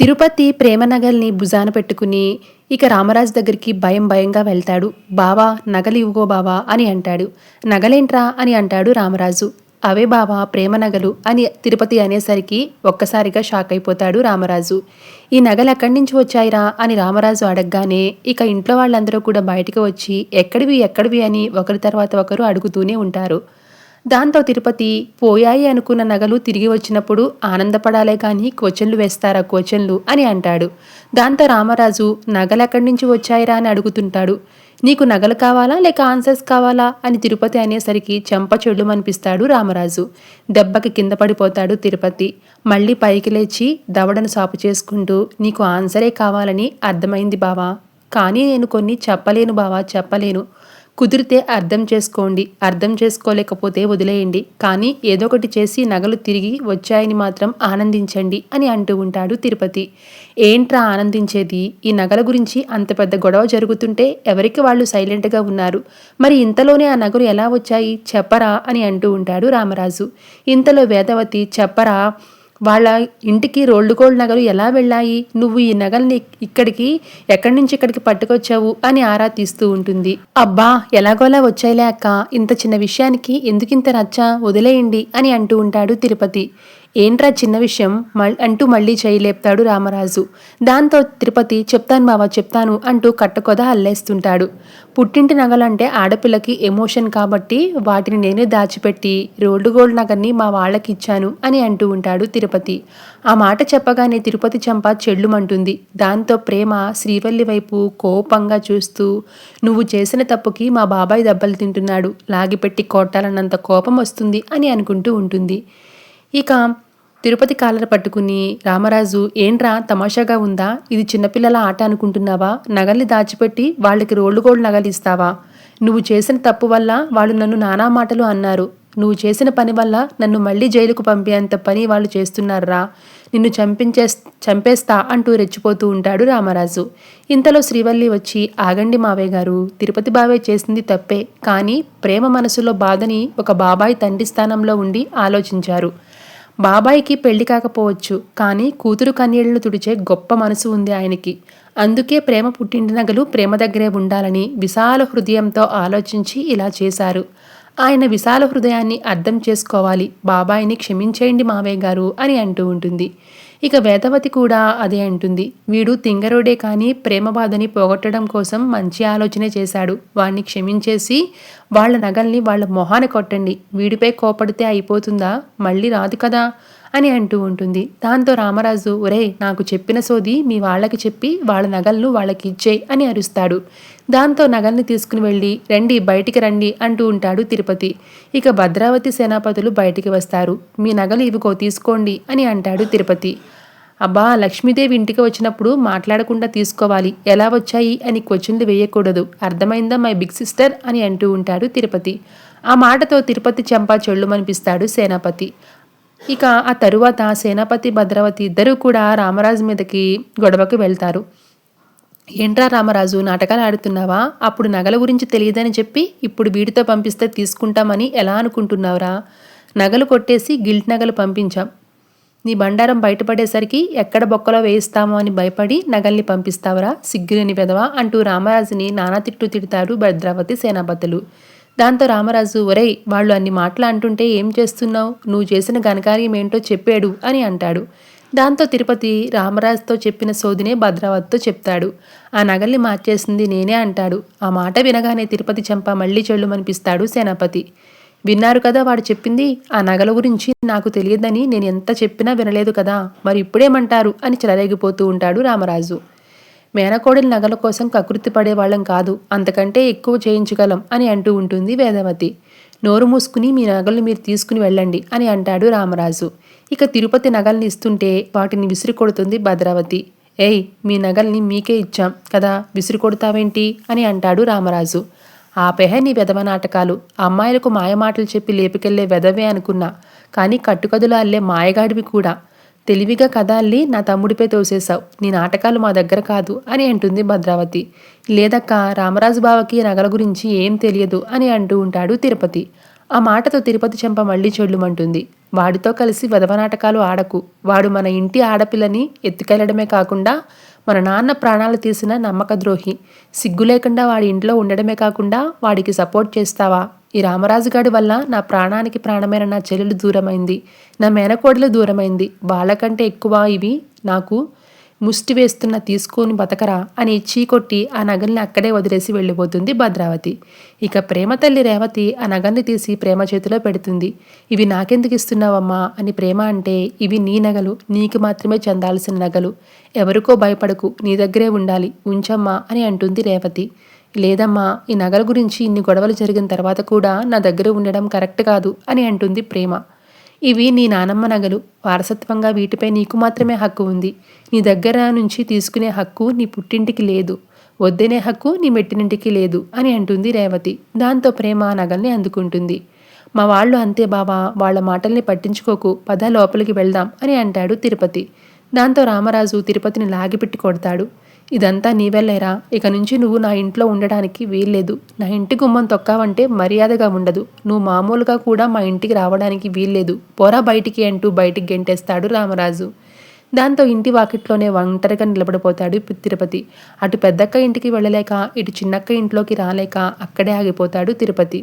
తిరుపతి ప్రేమ నగల్ని భుజాన పెట్టుకుని ఇక రామరాజు దగ్గరికి భయం భయంగా వెళ్తాడు. బావా నగలు ఇవ్వగో బావా అని అంటాడు. నగలేంట్రా అని అంటాడు రామరాజు. అవే బావా ప్రేమ నగలు అని తిరుపతి అనేసరికి ఒక్కసారిగా షాక్ అయిపోతాడు రామరాజు. ఈ నగలు ఎక్కడి నుంచి వచ్చాయిరా అని రామరాజు అడగగానే ఇక ఇంట్లో వాళ్ళందరూ కూడా బయటకు వచ్చి ఎక్కడివి ఎక్కడివి అని ఒకరి తర్వాత ఒకరు అడుగుతూనే ఉంటారు. దాంతో తిరుపతి పోయాయి అనుకున్న నగలు తిరిగి వచ్చినప్పుడు ఆనందపడాలే కానీ క్వశ్చన్లు వేస్తారా క్వశ్చన్లు అని అంటాడు. దాంతో రామరాజు నగలెక్కడి నుంచి వచ్చాయిరా అని అడుగుతుంటాడు. నీకు నగలు కావాలా లేక ఆన్సర్స్ కావాలా? అని తిరుపతి అనేసరికి చెంప చెడు అనిపిస్తాడు రామరాజు. దెబ్బకి కింద పడిపోతాడు తిరుపతి. మళ్ళీ పైకి లేచి దవడను సాపు చేసుకుంటూ నీకు ఆన్సరే కావాలని అర్థమైంది బావా. కానీ నేను కొన్ని చెప్పలేను బావా చెప్పలేను. కుదిరితే అర్థం చేసుకోండి. అర్థం చేసుకోలేకపోతే వదిలేయండి. కానీ ఏదో ఒకటి చేసి నగలు తిరిగి వచ్చాయని మాత్రం ఆనందించండి అని అంటూ ఉంటాడు తిరుపతి. ఏంట్రా ఆనందించేది? ఈ నగల గురించి అంత పెద్ద గొడవ జరుగుతుంటే ఎవరికి వాళ్ళు సైలెంట్గా ఉన్నారు? మరి ఇంతలోనే ఆ నగలు ఎలా వచ్చాయి? చెప్పరా అని అంటూ ఉంటాడు రామరాజు. ఇంతలో వేదవతి చెప్పరా? వాళ్ళ ఇంటికి రోల్డ్ గోల్డ్ నగలు ఎలా వెళ్ళాయి? నువ్వు ఈ నగల్ని ఇక్కడికి ఎక్కడి నుంచి ఇక్కడికి పట్టుకొచ్చావు? అని ఆరా తీస్తూ ఉంటుంది. అబ్బా ఎలాగోలా వచ్చాయిలే అక్క. ఇంత చిన్న విషయానికి ఎందుకింత నచ్చా వదిలేయండి అని అంటూ ఉంటాడు తిరుపతి. ఏంట్రా చిన్న విషయం? అంటూ మళ్ళీ చేయలేపుతాడు రామరాజు. దాంతో తిరుపతి చెప్తాను బావా చెప్తాను అంటూ కట్టకొద అల్లేస్తుంటాడు. పుట్టింటి నగలంటే ఆడపిల్లకి ఎమోషన్ కాబట్టి వాటిని నేనే దాచిపెట్టి రోడ్డు గోల్డ్ నగర్ని మా వాళ్ళకి ఇచ్చాను అని అంటూ ఉంటాడు తిరుపతి. ఆ మాట చెప్పగానే తిరుపతి చంప చెల్లుమంటుంది. దాంతో ప్రేమ శ్రీవల్లి వైపు కోపంగా చూస్తూ నువ్వు చేసిన తప్పుకి మా బాబాయ్ దెబ్బలు తింటున్నాడు. లాగిపెట్టి కొట్టాలన్నంత కోపం వస్తుంది అని అనుకుంటూ ఉంటుంది. ఇక తిరుపతి కాలర పట్టుకుని రామరాజు ఏంట్రా తమాషాగా ఉందా? ఇది చిన్నపిల్లల ఆట అనుకుంటున్నావా? నగల్ని దాచిపెట్టి వాళ్ళకి రోడ్లు గోళ్ళు నగలు ఇస్తావా? నువ్వు చేసిన తప్పు వల్ల వాళ్ళు నన్ను నానా మాటలు అన్నారు. నువ్వు చేసిన పని వల్ల నన్ను మళ్ళీ జైలుకు పంపేంత పని వాళ్ళు చేస్తున్నారా? నిన్ను చంపించే చంపేస్తా అంటూ రెచ్చిపోతూ ఉంటాడు రామరాజు. ఇంతలో శ్రీవల్లి వచ్చి ఆగండి మావే గారు తిరుపతి బావే చేసింది తప్పే. కానీ ప్రేమ మనసులో బాధని ఒక బాబాయ్ తండ్రి స్థానంలో ఉండి ఆలోచించారు. బాబాయికి పెళ్ళి కాకపోవచ్చు కానీ కూతురు కన్నీళ్ళను తుడిచే గొప్ప మనసు ఉంది ఆయనకి. అందుకే ప్రేమ పుట్టింటి నగలు ప్రేమ దగ్గరే ఉండాలని విశాల హృదయంతో ఆలోచించి ఇలా చేశారు. ఆయన విశాల హృదయాన్ని అర్థం చేసుకోవాలి. బాబాయిని క్షమించేయండి మావయ్య గారు అని అంటూ ఉంటుంది. ఇక వేదవతి కూడా అదే అంటుంది. వీడు తింగరోడే కానీ ప్రేమ బాధని పోగొట్టడం కోసం మంచి ఆలోచనే చేశాడు. వాణ్ణి క్షమించేసి వాళ్ళ నగల్ని వాళ్ళ మొహాన కొట్టండి. వీడిపై కోపడితే అయిపోతుందా? మళ్ళీ రాదు కదా? అని అంటూ ఉంటుంది. దాంతో రామరాజు ఒరే నాకు చెప్పిన సోది మీ వాళ్ళకి చెప్పి వాళ్ళ నగలను వాళ్ళకి ఇచ్చేయి అని అరుస్తాడు. దాంతో నగల్ని తీసుకుని వెళ్ళి రండి బయటికి రండి అంటూ ఉంటాడు తిరుపతి. ఇక భద్రావతి సేనాపతులు బయటికి వస్తారు. మీ నగలు ఇవిగో తీసుకోండి అని అంటాడు తిరుపతి. అబ్బా లక్ష్మీదేవి ఇంటికి వచ్చినప్పుడు మాట్లాడకుండా తీసుకోవాలి. ఎలా వచ్చాయి అని క్వశ్చన్లు వేయకూడదు. అర్థమైందా మై బిగ్ సిస్టర్? అని అంటూ ఉంటాడు తిరుపతి. ఆ మాటతో తిరుపతి చెంపా చెళ్ళుమనిపిస్తాడు సేనాపతి. ఇక ఆ తరువాత సేనాపతి భద్రావతి ఇద్దరూ కూడా రామరాజు మీదకి గొడవకు వెళ్తారు. ఏంట్రా రామరాజు నాటకాలు ఆడుతున్నావా? అప్పుడు నగల గురించి తెలియదని చెప్పి ఇప్పుడు వీడితో పంపిస్తే తీసుకుంటామని ఎలా అనుకుంటున్నావురా? నగలు కొట్టేసి గిల్ట్ నగలు పంపించాం. నీ బండారం బయటపడేసరికి ఎక్కడ బొక్కలో వేయిస్తామో అని భయపడి నగల్ని పంపిస్తావరా? సిగ్గులేని పెదవా? అంటూ రామరాజుని నానా తిట్టు తిడతాడు భద్రావతి సేనాపతులు. దాంతో రామరాజు ఒరేయ్ వాళ్ళు అన్ని మాటలు అంటుంటే ఏం చేస్తున్నావు? నువ్వు చేసిన ఘనకార్యం ఏంటో చెప్పాడు అని అంటాడు. దాంతో తిరుపతి రామరాజుతో చెప్పిన సోదినే భద్రావతితో చెప్తాడు. ఆ నగల్ని మార్చేసింది నేనే అంటాడు. ఆ మాట వినగానే తిరుపతి చెంప మళ్ళీ చెల్లుమనిపిస్తాడు సేనాపతి. విన్నారు కదా వాడు చెప్పింది. ఆ నగల గురించి నాకు తెలియదని నేను ఎంత చెప్పినా వినలేదు కదా. మరి ఇప్పుడేమంటారు? అని చెలరేగిపోతూ ఉంటాడు రామరాజు. మేనకోడలి నగల కోసం కకృతి పడేవాళ్ళం కాదు. అంతకంటే ఎక్కువ చేయించగలం అని అంటూ ఉంటుంది వేదవతి. నోరు మూసుకుని మీ నగలు మీరు తీసుకుని వెళ్ళండి అని అంటాడు రామరాజు. ఇక తిరుపతి నగల్ని ఇస్తుంటే వాటిని విసిరి కొడుతుంది భద్రావతి. ఏయ్ మీ నగల్ని మీకే ఇచ్చాం కదా. విసిరి కొడతావేంటి? అని అంటాడు రామరాజు. ఆపేహ నీ వెధవ నాటకాలు. అమ్మాయిలకు మాయమాటలు చెప్పి లేపుకెళ్ళే వెధవే అనుకున్నా. కానీ కట్టుకదులు అల్లే మాయగాడివి కూడా. తెలివిగా కథ అల్లి నా తమ్ముడిపై తోసేశావు. నీ నాటకాలు మా దగ్గర కాదు అని అంటుంది భద్రావతి. లేదక్క రామరాజు బావకి నగల గురించి ఏం తెలియదు అని అంటూ ఉంటాడు తిరుపతి. ఆ మాటతో తిరుపతి చెంప మళ్ళీ చెల్లుమంటుంది. వాడితో కలిసి వదవనాటకాలు ఆడకు. వాడు మన ఇంటి ఆడపిల్లని ఎత్తుకెళ్ళడమే కాకుండా మన నాన్న ప్రాణాలు తీసిన నమ్మక ద్రోహి సిగ్గు లేకుండా వాడి ఇంట్లో ఉండడమే కాకుండా వాడికి సపోర్ట్ చేస్తావా? ఈ రామరాజుగాడి వల్ల నా ప్రాణానికి ప్రాణమైన నా చెల్లెలు దూరమైంది. నా మేనకోడలు దూరమైంది. వాళ్ళకంటే ఎక్కువ ఇవి నాకు ముష్టి వేస్తున్న తీసుకొని బతకరా అని చీకొట్టి ఆ నగల్ని అక్కడే వదిలేసి వెళ్ళిపోతుంది భద్రావతి. ఇక ప్రేమ తల్లి రేవతి ఆ నగల్ని తీసి ప్రేమ చేతిలో పెడుతుంది. ఇవి నాకెందుకు ఇస్తున్నావమ్మా? అని ప్రేమ అంటే ఇవి నీ నగలు నీకు మాత్రమే చెందాల్సిన నగలు. ఎవరికో భయపడకు నీ దగ్గరే ఉండాలి ఉంచమ్మా అని అంటుంది రేవతి. లేదమ్మా ఈ నగల గురించి ఇన్ని గొడవలు జరిగిన తర్వాత కూడా నా దగ్గర ఉండడం కరెక్ట్ కాదు అని అంటుంది ప్రేమ. ఇవి నీ నానమ్మ నగలు. వారసత్వంగా వీటిపై నీకు మాత్రమే హక్కు ఉంది. నీ దగ్గర నుంచి తీసుకునే హక్కు నీ పుట్టింటికి లేదు. వద్దనే హక్కు నీ మెట్టినింటికి లేదు అని అంటుంది రేవతి. దాంతో ప్రేమ ఆ నగల్ని అందుకుంటుంది. మా వాళ్ళు అంతే బావా వాళ్ళ మాటల్ని పట్టించుకోకు. పద లోపలికి వెళ్దాం అని అంటాడు తిరుపతి. దాంతో రామరాజు తిరుపతిని లాగిపెట్టి కొడతాడు. ఇదంతా నీవెళ్ళేరా ఇక నుంచి నువ్వు నా ఇంట్లో ఉండడానికి వీల్లేదు. నా ఇంటి గుమ్మం తొక్కావంటే మర్యాదగా ఉండదు. నువ్వు మామూలుగా కూడా మా ఇంటికి రావడానికి వీల్లేదు. పోరా బయటికి అంటూ బయటికి గెంటేస్తాడు రామరాజు. దాంతో ఇంటి వాకిట్లోనే ఒంటరిగా నిలబడిపోతాడు తిరుపతి. అటు పెద్దక్క ఇంటికి వెళ్ళలేక ఇటు చిన్నక్క ఇంట్లోకి రాలేక అక్కడే ఆగిపోతాడు తిరుపతి.